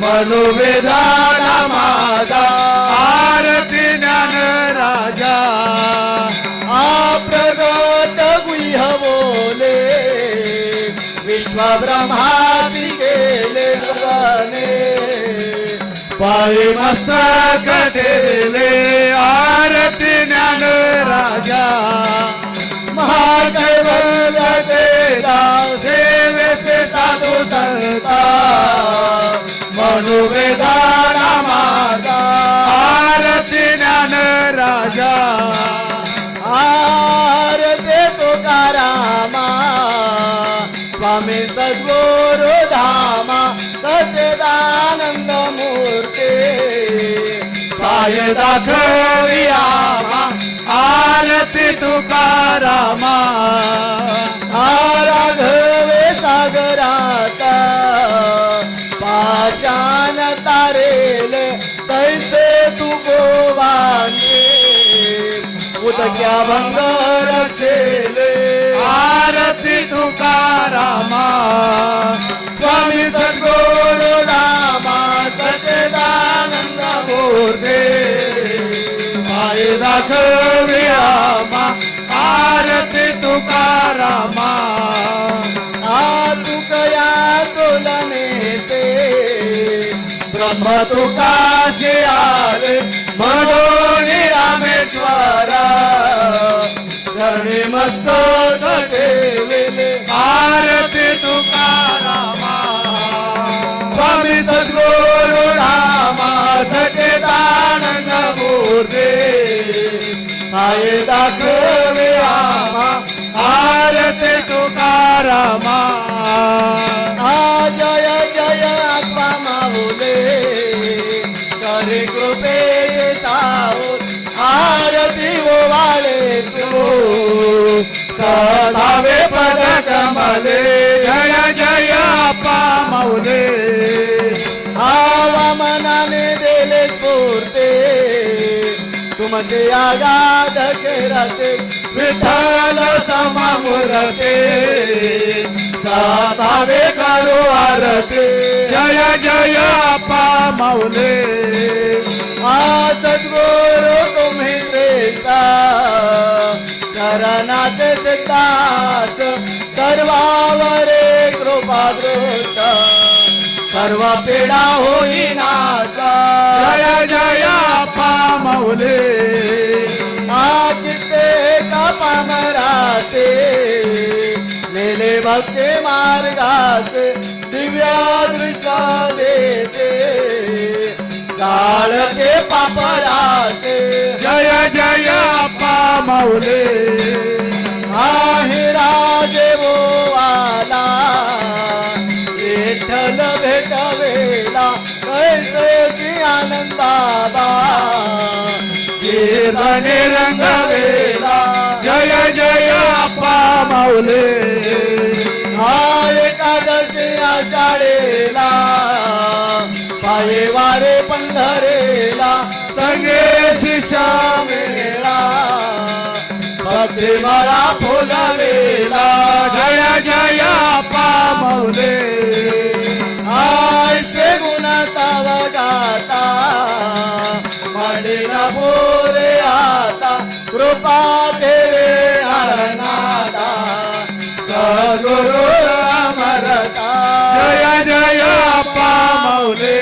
मनोवेदाना माझा आरती ज्ञान राजा. आप्रगत गुह्य बोले विश्वब्रह्माची गेले गगने पाळी मस्तक दिले आरती ज्ञान राजा. महाकैवल्य देता सेवेचे साधू संता. मनोवेदाना माझा आरती ज्ञान राजा। आरते तुकारामा। स्वामी सद्गुरु धामा सच्चिदानंद मूर्ती पाय दाखवी आम्हा आरती तुकारामा। राघवे पाशान तारेल कैसे तू गोवाने उदक्या भंगर रक्षेले आरती तुकारामा स्वामी सद्गुरु रामा सचदानंद मूर्ती पाय दाखवी आम्हा आरती तुकारामा। ब्रह्म तुकाचे आले म्हणून रामेश्वरा. धरणे मस्त ठेवले आरती तुकारामा. स्वामी सद्गुरु रामा सके सच्चिदानंद मूर्ती आये दाखवे आमा आरती तुकारामा. आ जय जय करे कृपे साऊ आरती ओवाळे तू। सदावे पद कमले जय जय आपा मौले। आवा मनाने दिले स्फूर्ते तुमचे आगाध केराते विठ्ठल सममुरते. सदावे करू आरती. जय जय आपा मौले आ सद्गुरु तुम्ही देता. करणाचे सिद्धास सर्वावरे कृपा दृष्ट. सर्व पीडा होईना नाचा जय जय अप्पा मौले आचिते कपामराचे नेले भक्ती मार्गाचे दिव्या दृष्टा देते. काळके पापराचे जय जय अप्पा मौले आहे राजे आला विठ्ठल भेटवेला कैसे की आनंद बाबा कीर्तने रंगवेला. माऊले. एकादशी आषाढेला. पाये वारे पंढरेला. संगे शिष्या मेळा भक्ती मला फुलवेला. जय जय अप्पा मौले आयसे गुणाता वगाता मडिन बोरे आता. कृपा ठेवे जय जय अप्पा मौले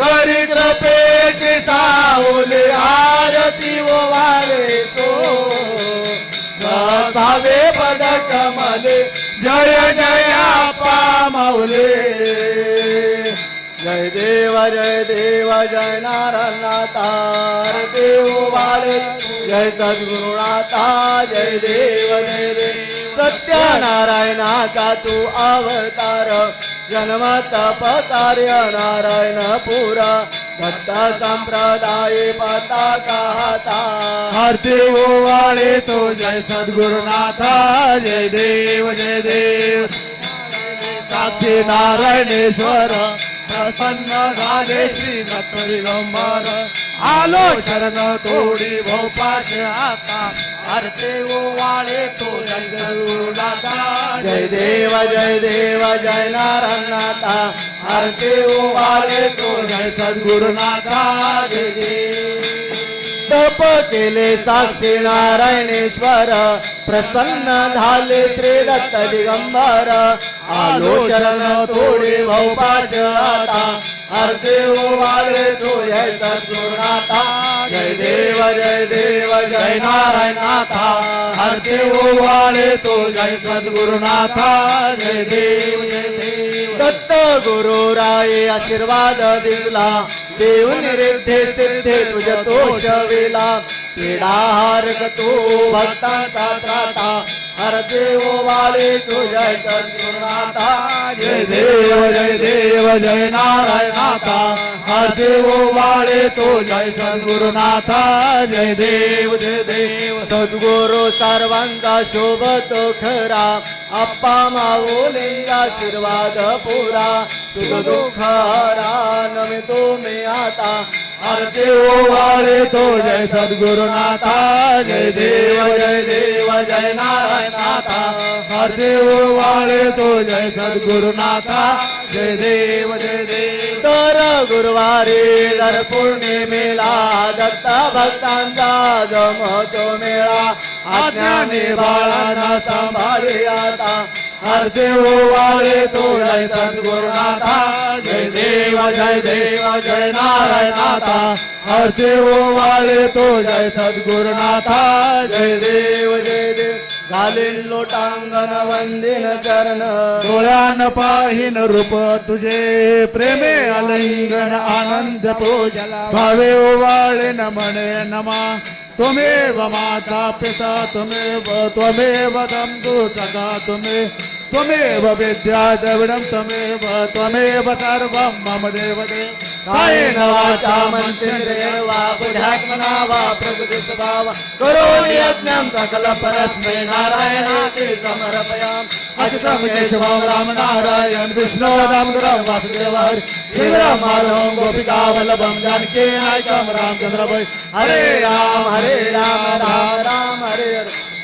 करी कृपेचे सावले आरती ओवाळे तो. भावे पद कमले जय जय अप्पा मौले जय देव जय देव जय नारायणातार देव वाले जय सद्गुरुनाथा जय देव जय देव. सत्यनारायणाचा तू अवतार जन्माचा पतार्य नारायण पुरा भक्त संप्रदाय पताका हाता. आरती ओवाळे तो जय सद्गुरुनाथा जय देव जय देव. साक्षी नारायणेश्वर. प्रसन्न झाले श्री दिगंबर आलो! शरण तोडी भोपाश आता। आरती ओवाळे तो जय जय देव जय देव जय नारायणनाथा आरती ओवाळे तो जय सद्गुरुनाथा जय देव। तप केले साक्षी नारायणेश्वर. प्रसन्न झाले श्री दत्त दिगंबर. आलो शरण थोडे भौपाश आता अर्धे ओवाळे हो तो जय सद्गुणाता जय देव जय देव जय नारायणनाथा. हरते ओवाळे तो जय सद्गुरुनाथा. जय देव जय देव. गुरु राये आशीर्वाद दिला. देऊन निरिद्धे सिद्धे तुझ तो शविला पीडाहार तू भक्तांचा त्राता. हर देव वाले तुझ्या सद्गुरुनाथा जय देव जय देव जय नारायणाथा. हर देव वाले तो जय सद्गुरुनाथा. जय देव जय देव. सद्गुरु सर्वांचा शोभतो खरा आप्पा माऊलींचा आशीर्वाद पुरा. तुझ दुःख हरा नमे तुम्ही आता. हरते ओवाळे तो जय सद्गुरुनाथा जय देव जय देव जय नारायणाथा हरते ओवाळे तो जय सद्गुरुनाथा जय देव जय देव. तर गुरुवारी दर पौर्णिमेला दत्ता भक्तांचा जमतो मेळा. आज्ञाने बाळांना सांभाळी आता. हरदेव वाळे तो जय सद्गुरुनाथा। जय देव जय देव जय नारायणाथा। हरदेव वाळे तो जय सद्गुरुनाथा। जय देव जय देव। घालीन लोटांगण वंदिन चरण। डोळ्यान पाहिन रूप तुझे प्रेमे अलिंगन आनंद पूजला भावे वाळे न म्हणे नमा। त्वमेव माता पिता त्वमेव त्वमेव बंधु सखा तुमे त्वमेव विद्या द्रविडं त्वमेव त्वमेव सर्वं मम देवते। कायेन वाचा मनसेन्द्रियेण वा बुद्ध्यात्मना वा। प्रकृतिस्वभाव करोमि यज्ञं सकल परस्मै नारायणाते समर्पयामि अच्युतं केशवं राम नारायण विष्णो रामगुरं वासुदेव हरि श्रीराम माधवं गोपिकावल्लभं जानकी नायकं रामचंद्र हरे राम हरे राम राम राम हरे हरे।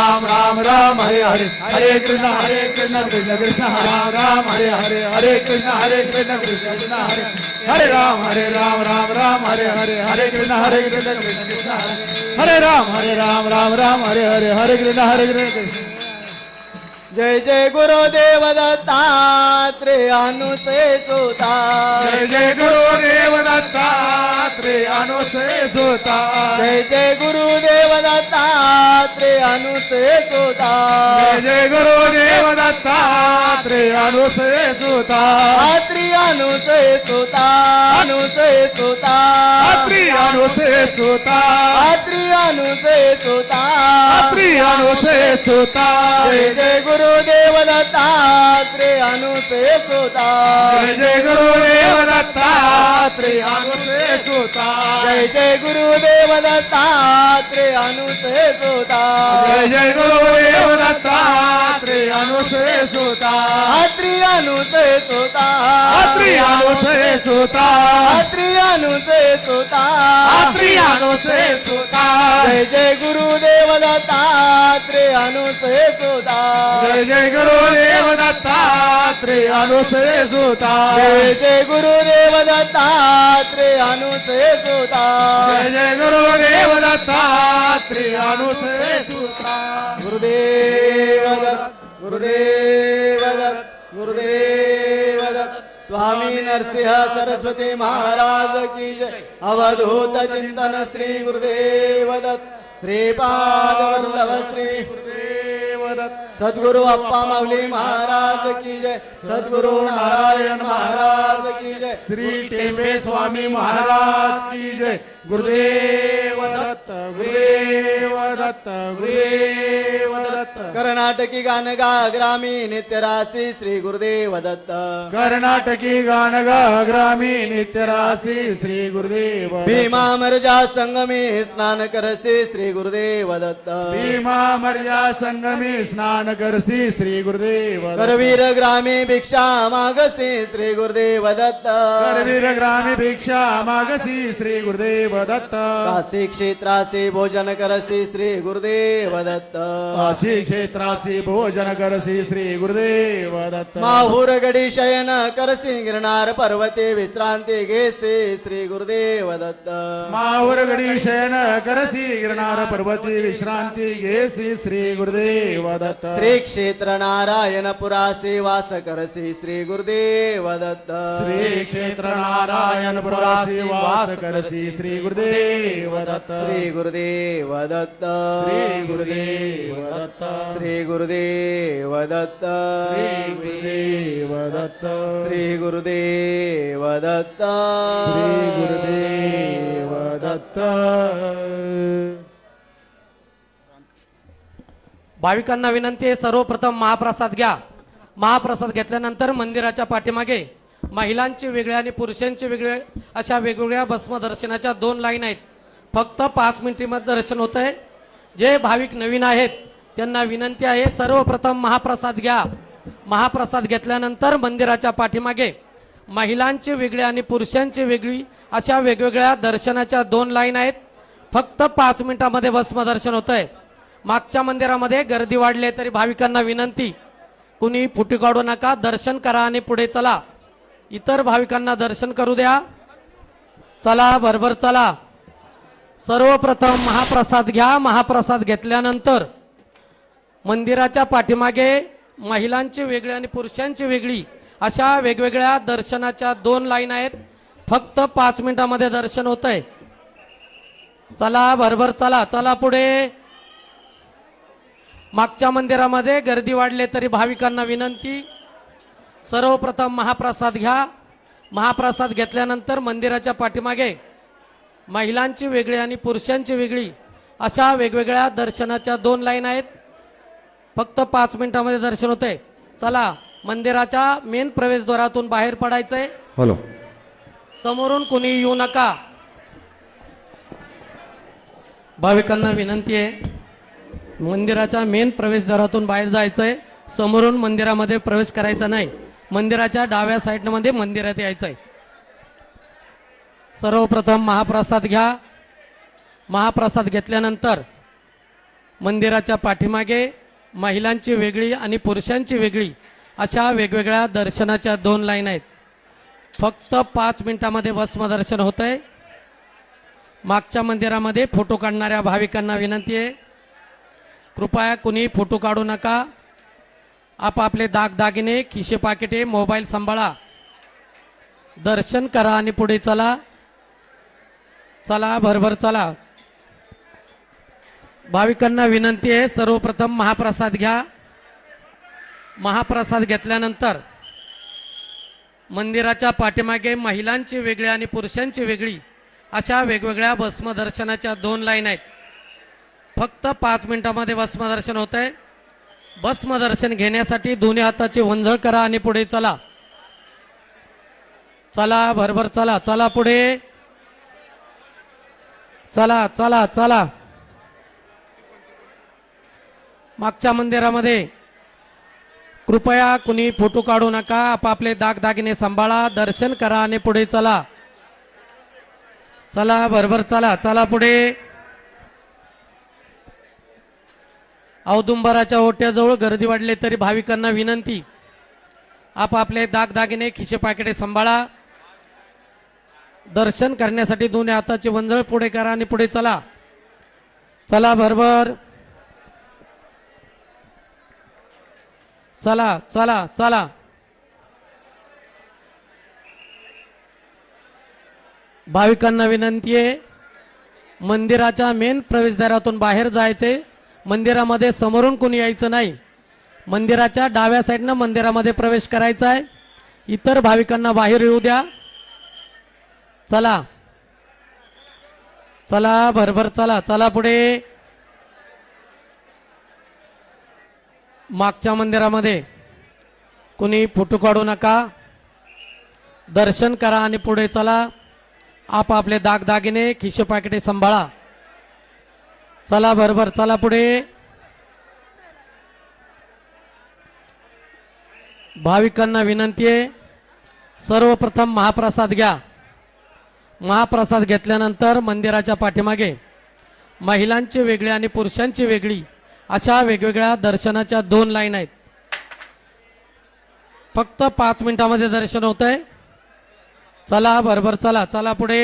राम राम राम राम हरे हरे. हरे कृष्ण हरे कृष्ण कृष्ण कृष्ण. हरे राम हरे हरे हरे कृष्ण हरे कृष्ण कृष्ण कृष्ण हरे. हरे राम हरे राम राम राम हरे हरे. हरे कृष्ण हरे कृष्ण कृष्ण कृष्ण हरे. हरे राम हरे राम राम राम हरे हरे. हरे कृष्ण हरे कृष्ण कृष्ण. जय जय गुरुदेव दत्तात्रेय अनुसे सुता जय जय गुरुदेव दत्तात्रेय अनुसे सुता जय जय गुरुदेव दत्तात्रेय अनुसे सुता जय जय गुरुदेव दत्तात्रेय अनुसे सुता आत्री अनुसे सुता अनुसे सुता अत्रि अनुसे सुता आत्री अनुसे सुता. अत्रि अनुसे सुता. जय जय गुरुदेव दत्तात्रेय अनुसे सुता. जय जय गुरुदेव दत्तात्रेय अनुसे सुता. जय जय गुरुदेव दत्तात्रेय अनुसे सुता. जय जय गुरुदेव दत्तात्रेय अनुसे सुता. आत्री अनुसे सुता अत्रि अनुसे सुता आत्री अनुसे सुता अत्रि अनुसे सुता जय गुरुदेव दत्तात्रेय अनुसे सुता जय जय गुरुदेव दत्तात्रेय अनुसे सुता जय गुरुदेव दत्तात्रेय अनुसे सुता जय जय गुरुदेव दत्तात्रेय अनुसे सुता गुरुदेव गुरुदेव स्वामी नरसिंह सरस्वती महाराज की जय। अवधूत चिंतन श्री गुरुदेव दत्त श्रीपाद वल्लभ श्री गुरुदेव दत्त सद्गुरु अप्पा माऊली महाराज की जय। सद्गुरु नारायण महाराज की जय। श्री टेंबे स्वामी महाराज की जय। गुरुदेव दत्त गुरुदेव दत्त गुरुदेव दत्त. कर्नाटकी गान गा ग्रामी नित्यरासी श्री गुरुदेव दत्त. कर्नाटकी गान गा ग्रामी नित्यरासी श्री गुरुदेव भीमा मर्जा संगमी स्नान करसी श्री गुरुदेव दत्त. भीमा मर्या संगमी स्नान करसी श्री गुरुदेव करवीर ग्रामी भिक्षा मागसी श्री गुरुदेव दत्त. करवीर ग्रामी भिक्षा मागसी श्री गुरुदेव दत्त काशी क्षेत्रासी भोजन करसी श्री गुरुदेव दत्त काशी क्षेत्रासी भोजन करसी श्री गुरुदेव दत्त माहूर गडी शयन करसी गिरनार पर्वते विश्रांती घेसी श्री गुरुदेव दत्त माहुर गडी शयन करसी गिरनार पर्वती विश्रांती घेसी श्री गुरुदेव दत्त श्री क्षेत्र नारायण पुरासी वास करसी श्री गुरुदेव दत्त श्री क्षेत्र नारायण पुरासी वास करसी श्री गुरुदेव दत्त श्री गुरुदेव दत्त श्री गुरुदेव दत्त श्री गुरुदेव दत्त श्री गुरुदेव दत्त श्री गुरुदेव दत्त श्री गुरुदेव दत्त भाविकांना विनंती आहे सर्वप्रथम महाप्रसाद घ्या. महाप्रसाद घेतल्यानंतर मंदिराच्या पाठीमागे महिलांचे वेगळे आणि पुरुषांचे वेगळे अशा वेगवेगळ्या भस्म दर्शनाच्या दोन लाईन आहेत. फक्त पाच मिनिटीमध्ये दर्शन होत आहे जे भाविक नवीन आहेत त्यांना विनंती आहे सर्वप्रथम महाप्रसाद घ्या. महाप्रसाद घेतल्यानंतर मंदिराच्या पाठीमागे महिलांचे वेगळे आणि पुरुषांची वेगळी अशा वेगवेगळ्या दर्शनाच्या दोन लाईन आहेत. फक्त पाच मिनिटामध्ये भस्म दर्शन होत आहे मागच्या मंदिरामध्ये गर्दी वाढली आहे तरी भाविकांना विनंती कुणी फुटी काढू नका दर्शन करा आणि पुढे चला. इतर भाविकांना दर्शन करू द्या. चला भरभर चला. सर्वप्रथम महाप्रसाद घ्या. महाप्रसाद घेतल्यानंतर मंदिराच्या पाठीमागे महिलांची वेगळी आणि पुरुषांची वेगळी अशा वेगवेगळ्या दर्शनाच्या दोन लाईन आहेत. फक्त पाच मिनिटामध्ये दर्शन होत आहे चला भरभर चला. चला पुढे. मागच्या मंदिरामध्ये गर्दी वाढले तरी भाविकांना विनंती. सर्वप्रथम महाप्रसाद घ्या. महाप्रसाद घेतल्यानंतर मंदिराच्या पाठीमागे महिलांची वेगळी आणि पुरुषांची वेगळी अशा वेगवेगळ्या दर्शनाच्या दोन लाईन आहेत. फक्त पाच मिनिटामध्ये दर्शन होते चला मंदिराच्या मेन प्रवेशद्वारातून बाहेर पडायचंय. हॅलो. समोरून कुणी येऊ नका. भाविकांना विनंती आहे मंदिराच्या मेन प्रवेशद्वारातून बाहेर जायचंय. समोरून मंदिरामध्ये प्रवेश करायचा नाही. मंदिराच्या डाव्या साईडमध्ये मंदिरात यायचंय. सर्वप्रथम महाप्रसाद घ्या. महाप्रसाद घेतल्यानंतर मंदिराच्या पाठीमागे महिलांची वेगळी आणि पुरुषांची वेगळी अशा वेगवेगळ्या दर्शनाच्या दोन लाईन आहेत. फक्त पाच मिनिटामध्ये भस्मदर्शन होत आहे मागच्या मंदिरामध्ये फोटो काढणाऱ्या भाविकांना विनंती आहे. कृपया कुणी फोटो काढू नका. आपापले दागदागिने खिशे पाकिटे मोबाईल सांभाळा. दर्शन करा आणि पुढे चला. चला भरभर चला. भाविकांना विनंती आहे सर्वप्रथम महाप्रसाद घ्या. महाप्रसाद घेतल्यानंतर मंदिराच्या पाठीमागे महिलांची वेगळी आणि पुरुषांची वेगळी अशा वेगवेगळ्या भस्म दर्शनाच्या दोन लाईन आहेत. फक्त पाच मिनिटामध्ये भस्म दर्शन होत आहे भस्म दर्शन घेण्यासाठी दोन्ही हाताची वंजळ करा आणि पुढे चला. चला भरभर चला. चला पुढे. चला चला चला. मागच्या मंदिरामध्ये कृपया कुणी फोटो काढू नका. आपापले दागदागिने सांभाळा दर्शन करा आणि पुढे चला. चला भरभर चला. चला पुढे. औदुंबराच्या ओट्याजवळ गर्दी वाढली तरी भाविकांना विनंती. आपापले दागदागिने खिशे पाकिटे सांभाळा. दर्शन करण्यासाठी दोन्ही हाताची वंजळ पुढे करा आणि पुढे चला. चला भरभर. चला चला चला. भाविकांना विनंती आहे मंदिराच्या मेन प्रवेशद्वारातून बाहेर जायचे. मंदिरामध्ये समोरून कोणी यायचं नाही. मंदिराच्या डाव्या साईडनं मंदिरामध्ये प्रवेश करायचा आहे. इतर भाविकांना बाहेर येऊ द्या. चला. चला भरभर चला. चला पुढे. मागच्या मंदिरामध्ये कुणी फोटो काढू नका. दर्शन करा आणि पुढे चला. आपापले दागदागिने खिशे पाकिटे सांभाळा. चला बरोबर चला पुढे. भाविकांना विनंती आहे सर्वप्रथम महाप्रसाद घ्या. महाप्रसाद घेतल्यानंतर मंदिराच्या पाठीमागे महिलांची वेगळी आणि पुरुषांची वेगळी अशा वेगवेगळ्या दर्शनाच्या दोन लाईन आहेत. फक्त पाच मिनिटामध्ये दर्शन होत आहे चला बरोबर चला चला पुढे.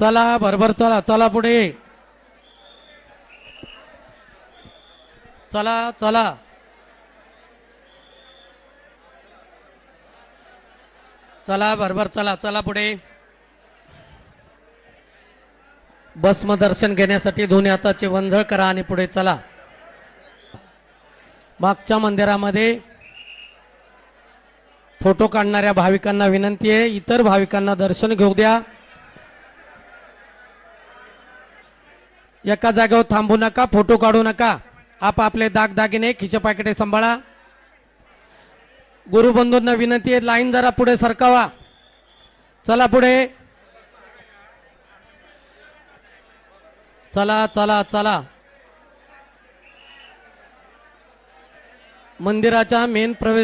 चला बरोबर चला चला पुढे. चला चला. चला बरोबर चला चला पुढे. भस्म दर्शन घेण्यासाठी दोन्ही हाताचे वंझळ करा आणि पुढे चला. मागच्या मंदिरामध्ये फोटो काढणाऱ्या भाविकांना विनंती आहे इतर भाविकांना दर्शन घेऊ द्या. एका जागेवर थांबू नका फोटो काढू नका. आपापले दागदागिने खिशे पाकिटे सांभाळा. गुरुबंधूंना विनंती आहे लाईन जरा पुढे सरकावा. चला पुढे. चला चला चला. मंदिराच्या मेन प्रवेश